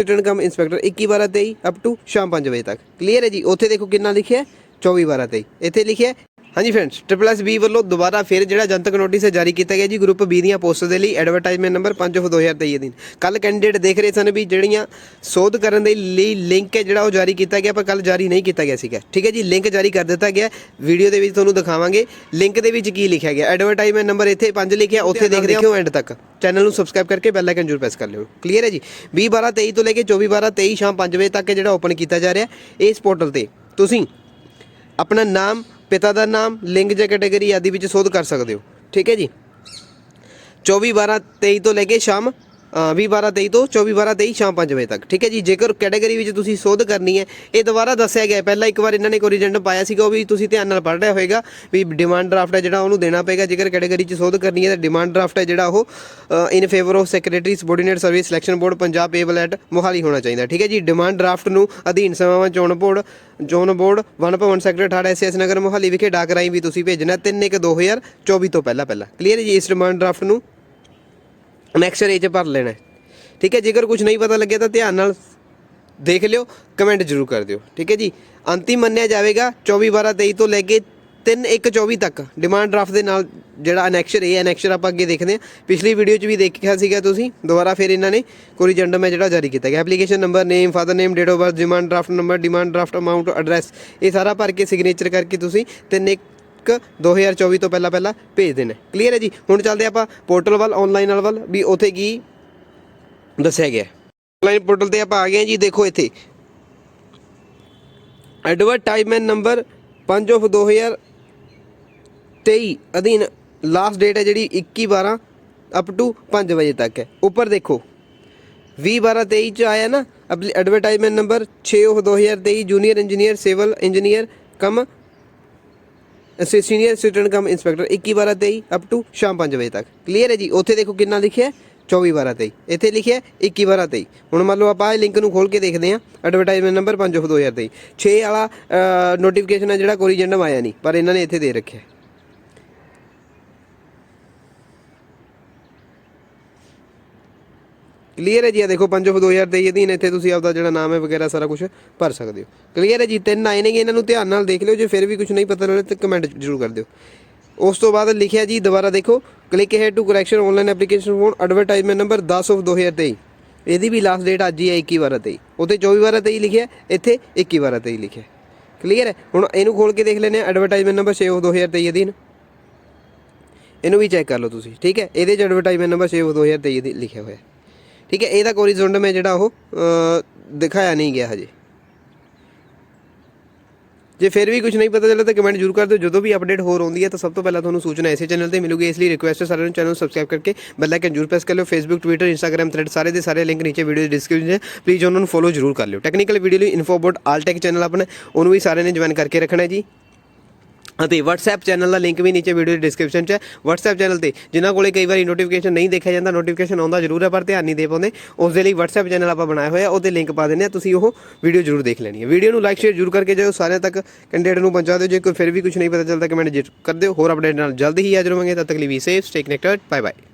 Return cum inspector 21 12 23 up to ਸ਼ਾਮ 5 ਵਜੇ ਤੱਕ। ਕਲੀਅਰ ਹੈ ਜੀ? ਉੱਥੇ ਦੇਖੋ ਕਿੰਨਾ ਲਿਖਿਆ ਹੈ? 24 12 23 ਇੱਥੇ ਲਿਖਿਆ ਹਾਂਜੀ ਫਰੈਂਡਸ ਟ੍ਰਿਪਲ ਐਸ ਬੀ ਵੱਲੋਂ ਦੁਬਾਰਾ ਫਿਰ ਜਿਹੜਾ ਜਨਤਕ ਨੋਟਿਸ ਹੈ ਜਾਰੀ ਕੀਤਾ ਗਿਆ ਜੀ ਗਰੁੱਪ ਬੀ ਦੀਆਂ ਪੋਸਟ ਦੇ ਲਈ ਐਡਵਰਟਾਈਜ਼ਮੈਂਟ ਨੰਬਰ 5 ਆਫ 2023 ਦਿਨ। ਕੱਲ ਕੈਂਡੀਡੇਟ ਦੇਖ ਰਹੇ ਸਨ ਵੀ ਜਿਹੜੀਆਂ ਸੋਧ ਕਰਨ ਦੇ ਲਈ ਲਿੰਕ ਹੈ ਜਿਹੜਾ ਉਹ ਜਾਰੀ ਕੀਤਾ ਗਿਆ ਪਰ ਕੱਲ ਜਾਰੀ ਨਹੀਂ ਕੀਤਾ ਗਿਆ ਸੀਗਾ। ਠੀਕ ਹੈ ਜੀ ਲਿੰਕ ਜਾਰੀ ਕਰ ਦਿੱਤਾ ਗਿਆ। ਵੀਡੀਓ ਦੇ ਵਿੱਚ ਤੁਹਾਨੂੰ ਦਿਖਾਵਾਂਗੇ। ਲਿੰਕ ਦੇ ਵਿੱਚ ਕੀ ਲਿਖਿਆ ਗਿਆ? ਐਡਵਰਟਾਈਜ਼ਮੈਂਟ ਨੰਬਰ ਇੱਥੇ 5 ਲਿਖਿਆ ਉੱਥੇ ਦੇਖ ਦੇਖਿਓ ਐਂਡ ਤੱਕ। ਚੈਨਲ ਨੂੰ ਸਬਸਕ੍ਰਾਈਬ ਕਰਕੇ ਬੈਲ ਆਈਕਨ ਜ਼ਰੂਰ ਪ੍ਰੈਸ ਕਰ ਲਿਓ। ਕਲੀਅਰ ਹੈ ਜੀ? 20 12 23 ਤੋਂ ਲੈ ਕੇ 24 12 23 ਸ਼ਾਮ 5 ਵਜੇ ਤੱਕ ਜਿਹੜਾ ਓਪਨ ਕੀਤਾ ਜਾ ਰਿਹਾ ਇਸ ਪੋਰਟਲ ਤੇ। ਤੁਸੀਂ ਆਪਣਾ ਨਾਮ ਪਿਤਾ ਦਾ ਨਾਮ, ਲਿੰਗ ਜਾਂ ਕੈਟਾਗਰੀ ਆਦਿ ਵਿੱਚ ਸੋਧ ਕਰ ਸਕਦੇ ਹੋ। ਠੀਕ ਹੈ ਜੀ? 24 12 23 ਤੋਂ ਲੈ ਕੇ ਸ਼ਾਮ 20 12 23 ਤੋਂ 24 12 23 ਸ਼ਾਮ 5 ਵਜੇ ਤੱਕ। ਠੀਕ ਹੈ ਜੀ? ਜੇਕਰ ਕੈਟਾਗਰੀ ਵਿੱਚ ਤੁਸੀਂ ਸੋਧ ਕਰਨੀ ਹੈ, ਇਹ ਦੁਬਾਰਾ ਦੱਸਿਆ ਗਿਆ ਪਹਿਲਾਂ ਇੱਕ ਵਾਰ ਇਹਨਾਂ ਨੇ ਕੋਈ ਕੋਰੀਜੈਂਟ ਪਾਇਆ ਸੀਗਾ, ਉਹ ਵੀ ਤੁਸੀਂ ਧਿਆਨ ਨਾਲ ਪੜ੍ਹ ਰਿਹਾ ਹੋਵੇਗਾ ਵੀ ਡਿਮਾਂਡ ਡਰਾਫਟ ਹੈ ਜਿਹੜਾ ਉਹਨੂੰ ਦੇਣਾ ਪਏਗਾ। ਜੇਕਰ ਕੈਟਾਗਰੀ 'ਚ ਸੋਧ ਕਰਨੀ ਹੈ ਤਾਂ ਡਿਮਾਂਡ ਡਰਾਫਟ ਹੈ ਜਿਹੜਾ ਉਹ in favour of secretary subordinate service selection board Punjab payable at Mohali ਹੋਣਾ ਚਾਹੀਦਾ ਠੀਕ ਹੈ ਜੀ? ਡਿਮਾਂਡ ਡਰਾਫਟ ਨੂੰ ਅਧੀਨ ਸੇਵਾਵਾਂ ਚੋਣ board zone board Van Bhawan sector 18 SS Nagar Mohali ਵਿਖੇ ਡਾਕ ਰਾਹੀਂ ਵੀ ਤੁਸੀਂ ਭੇਜਣਾ 3 1 2024 ਤੋਂ ਪਹਿਲਾਂ ਪਹਿਲਾਂ ਕਲੀਅਰ ਹੈ ਜੀ ਇਸ ਡਿਮਾਂਡ ਡਰਾਫਟ ਨੂੰ? ਨੈਕਸਟ ਏ 'ਚ ਭਰ ਲੈਣਾ ਠੀਕ ਹੈ, ਜੇਕਰ ਕੁਝ ਨਹੀਂ ਪਤਾ ਲੱਗਿਆ ਤਾਂ ਧਿਆਨ ਨਾਲ ਦੇਖ ਲਿਓ ਕਮੈਂਟ ਜ਼ਰੂਰ ਕਰ ਦਿਓ। ਠੀਕ ਹੈ ਜੀ, ਅੰਤਿਮ ਮੰਨਿਆ ਜਾਵੇਗਾ 24 12 23 ਤੋਂ ਲੈ ਕੇ 3 1 24 ਤੱਕ। ਡਿਮਾਂਡ ਡਰਾਫਟ ਦੇ ਨਾਲ ਜਿਹੜਾ ਅਨੈਕਸ਼ਰ ਇਹ ਅਨੈਕਸ਼ਰ ਆਪਾਂ ਅੱਗੇ ਦੇਖਦੇ ਹਾਂ। ਪਿਛਲੀ ਵੀਡੀਓ 'ਚ ਵੀ ਦੇਖਿਆ ਸੀਗਾ ਤੁਸੀਂ, ਦੁਬਾਰਾ ਫਿਰ ਇਹਨਾਂ ਨੇ ਕੋਰੀਜੈਂਡਮ ਹੈ ਜਿਹੜਾ ਜਾਰੀ ਕੀਤਾ ਗਿਆ। Application number name father name date of birth demand draft number demand draft amount address ਇਹ ਸਾਰਾ ਭਰ ਕੇ ਸਿਗਨੇਚਰ ਕਰਕੇ ਤੁਸੀਂ 3 1 2024 ਤੋਂ ਪਹਿਲਾਂ ਪਹਿਲਾਂ ਭੇਜਦੇ ਨੇ ਕਲੀਅਰ ਹੈ ਜੀ? ਹੁਣ ਚੱਲਦੇ ਆਪਾਂ ਪੋਰਟਲ ਵੱਲ ਆਨਲਾਈਨ ਵੱਲ, ਵੀ ਉੱਥੇ ਕੀ ਦੱਸਿਆ ਗਿਆ। ਆਨਲਾਈਨ ਪੋਰਟਲ ਤੇ ਆਪਾਂ ਆ ਗਏ ਜੀ, ਦੇਖੋ ਇੱਥੇ। ਐਡਵਰਟਾਈਜ਼ਮੈਂਟ ਨੰਬਰ 5 ਆਫ 2023 ਅਧੀਨ ਲਾਸਟ ਡੇਟ ਹੈ ਜਿਹੜੀ 21 12 ਅਪ ਟੂ 5 ਵਜੇ ਤੱਕ ਹੈ। ਉੱਪਰ ਦੇਖੋ 20 12 23 ਚ ਆਇਆ ਨਾ advertisement number 6 of 2023 junior engineer civil engineer cum senior assistant cum inspector 21 12 23 up to ਸ਼ਾਮ 5 ਵਜੇ ਤੱਕ। ਕਲੀਅਰ ਹੈ ਜੀ? ਉੱਥੇ ਦੇਖੋ ਕਿੰਨਾ ਲਿਖਿਆ ਹੈ? 24 12 23 ਇੱਥੇ ਲਿਖਿਆ ਹੈ 21 12 23 ਹੁਣ ਮੰਨ ਲਓ ਆਪਾਂ ਇਹ ਲਿੰਕ ਨੂੰ ਖੋਲ ਕੇ ਦੇਖਦੇ ਹਾਂ। ਐਡਵਰਟਾਈਜ਼ਮੈਂਟ ਨੰਬਰ 5 ਆਫ 2023 6 ਵਾਲਾ ਨੋਟੀਫਿਕੇਸ਼ਨ ਹੈ ਜਿਹੜਾ ਕੋਰੀਜੈਂਡਮ ਆਇਆ ਨਹੀਂ, ਪਰ ਇਹਨਾਂ ਨੇ ਇੱਥੇ ਦੇ ਰੱਖਿਆ ਕਲੀਅਰ ਹੈ ਜੀ ਆ ਦੇਖੋ 5 ਆਫ 2023 ਅਧੀਨ ਇੱਥੇ ਤੁਸੀਂ ਆਪਦਾ ਜਿਹੜਾ ਨਾਮ ਹੈ ਵਗੈਰਾ ਸਾਰਾ ਕੁਝ ਭਰ ਸਕਦੇ ਹੋ। ਕਲੀਅਰ ਹੈ ਜੀ, ਤਿੰਨ ਆਏ ਨੇਗੇ, ਇਹਨਾਂ ਨੂੰ ਧਿਆਨ ਨਾਲ ਦੇਖ ਲਿਓ, ਜੇ ਫਿਰ ਵੀ ਕੁਝ ਨਹੀਂ ਪਤਾ ਲੱਗੇ ਤਾਂ ਕਮੈਂਟ ਜ਼ਰੂਰ ਕਰ ਦਿਓ। ਉਸ ਤੋਂ ਬਾਅਦ ਲਿਖਿਆ ਜੀ, ਦੁਬਾਰਾ ਦੇਖੋ ਕਲਿੱਕ ਹੈ to correction online application form advertisement number 10 of 2023 ਇਹਦੀ ਵੀ ਲਾਸਟ ਡੇਟ ਅੱਜ ਹੀ ਹੈ 21 12 23 ਉੱਤੇ 24 12 23 ਲਿਖਿਆ, ਇੱਥੇ 21 12 23 ਲਿਖਿਆ। ਕਲੀਅਰ ਹੈ? ਹੁਣ ਇਹਨੂੰ ਖੋਲ ਕੇ ਦੇਖ ਲੈਂਦੇ ਆ ਐਡਵਰਟਾਈਜ਼ਮੈਂਟ ਨੰਬਰ 6 ਆਫ 2023 ਅਧੀਨ ਇਹਨੂੰ ਵੀ ਚੈੱਕ ਕਰ ਲਓ ਤੁਸੀਂ, ਠੀਕ ਹੈ? ਇਹਦੇ ਚ ਐਡਵਰਟਾਈਜ਼ਮੈਂਟ ਨੰਬਰ 6 ਆਫ 2023 ਦੀ ਲਿਖਿਆ ਹੋਇਆ ਠੀਕ ਹੈ ਇਹਦਾ ਕੋਰੀਜ਼ੋਂਡਮ ਮੈਂ ਜਿਹੜਾ ਉਹ ਦਿਖਾਇਆ ਨਹੀਂ ਗਿਆ ਹਜੇ। ਜੇ ਫਿਰ ਵੀ ਕੁਝ ਨਹੀਂ ਪਤਾ ਚੱਲਿਆ ਤਾਂ ਕਮੈਂਟ ਜ਼ਰੂਰ ਕਰ ਦਿਓ। ਜਦੋਂ ਵੀ ਅਪਡੇਟ ਹੋਰ ਆਉਂਦੀ ਹੈ ਤਾਂ ਸਭ ਤੋਂ ਪਹਿਲਾਂ ਤੁਹਾਨੂੰ ਸੂਚਨਾ ਇਸੇ ਚੈਨਲ ਤੇ ਮਿਲੂਗੀ। ਇਸ ਲਈ ਰਿਕੁਐਸਟ ਹੈ ਸਾਰਿਆਂ ਨੂੰ ਚੈਨਲ ਨੂੰ ਸਬਸਕ੍ਰਾਈਬ ਕਰਕੇ ਬੈਲ ਆਈਕਨ ਜ਼ਰੂਰ ਪ੍ਰੈਸ ਕਰ ਲਿਓ। ਫੇਸਬੁੱਕ ਟਵਿੱਟਰ ਇੰਸਟਾਗ੍ਰam ਥ੍ਰੈਡ ਸਾਰੇ ਦੇ ਸਾਰੇ ਲਿੰਕ ਨੀਚੇ ਵੀਡੀਓ ਦੇ ਡਿਸਕ੍ਰਿਪਸ਼ਨ 'ਚ ਪਲੀਜ਼ ਉਹਨਾਂ ਨੂੰ ਫੋਲੋ ਜ਼ਰੂਰ ਕਰ ਲਿਓ। ਟੈਕਨੀਕਲ ਵੀਡੀਓ ਲਈ info about All Tech channel ਆਪਣਾ ਉਹਨੂੰ ਵੀ ਸਾਰਿਆਂ ਨੇ ਜੁਆਇਨ ਕਰਕੇ ਰੱਖਣਾ ਜੀ। ਅਤੇ WhatsApp ਚੈਨਲ ਦਾ ਲਿੰਕ ਵੀ ਨੀਚੇ ਵੀਡੀਓ ਦੇ ਡਿਸਕ੍ਰਿਪਸ਼ਨ 'ਚ ਹੈ। WhatsApp ਚੈਨਲ ਤੇ ਜਿਨ੍ਹਾਂ ਕੋਲੇ ਕਈ ਵਾਰੀ ਨੋਟੀਫਿਕੇਸ਼ਨ ਨਹੀਂ ਦੇਖਿਆ ਜਾਂਦਾ ਨੋਟੀਫਿਕੇਸ਼ਨ ਆਉਂਦਾ ਜ਼ਰੂਰ ਹੈ, ਪਰ ਧਿਆਨ ਨਹੀਂ ਦੇ ਪਾਉਂਦੇ। ਉਸ ਦੇ ਲਈ WhatsApp ਚੈਨਲ ਆਪਾਂ ਬਣਾਇਆ ਹੋਇਆ, ਉਹਦੇ ਲਿੰਕ ਪਾ ਦਿੰਦੇ ਆ ਤੁਸੀਂ ਉਹ ਵੀਡੀਓ ਜ਼ਰੂਰ ਦੇਖ ਲੈਣੀ ਹੈ। ਵੀਡੀਓ ਨੂੰ ਲਾਈਕ ਸ਼ੇਅਰ ਜ਼ਰੂਰ ਕਰਕੇ ਜਾਓ ਸਾਰਿਆਂ ਤੱਕ ਕੈਂਡੀਡੇਟ ਨੂੰ ਪਹੁੰਚਾ ਦਿਓ। ਜੇ ਕੋਈ ਫਿਰ ਵੀ ਕੁਝ ਨਹੀਂ ਪਤਾ ਚੱਲਦਾ ਕਮੈਂਟ ਜ਼ਰੂਰ ਕਰ ਦਿਓ। ਹੋਰ ਅਪਡੇਟ ਨਾਲ ਜਲਦੀ ਹੀ ਹਾਜ਼ਰ ਹੋਵਾਂਗੇ। ਤਦ ਤੱਕ ਲਈ ਵੀ safe stay connected bye bye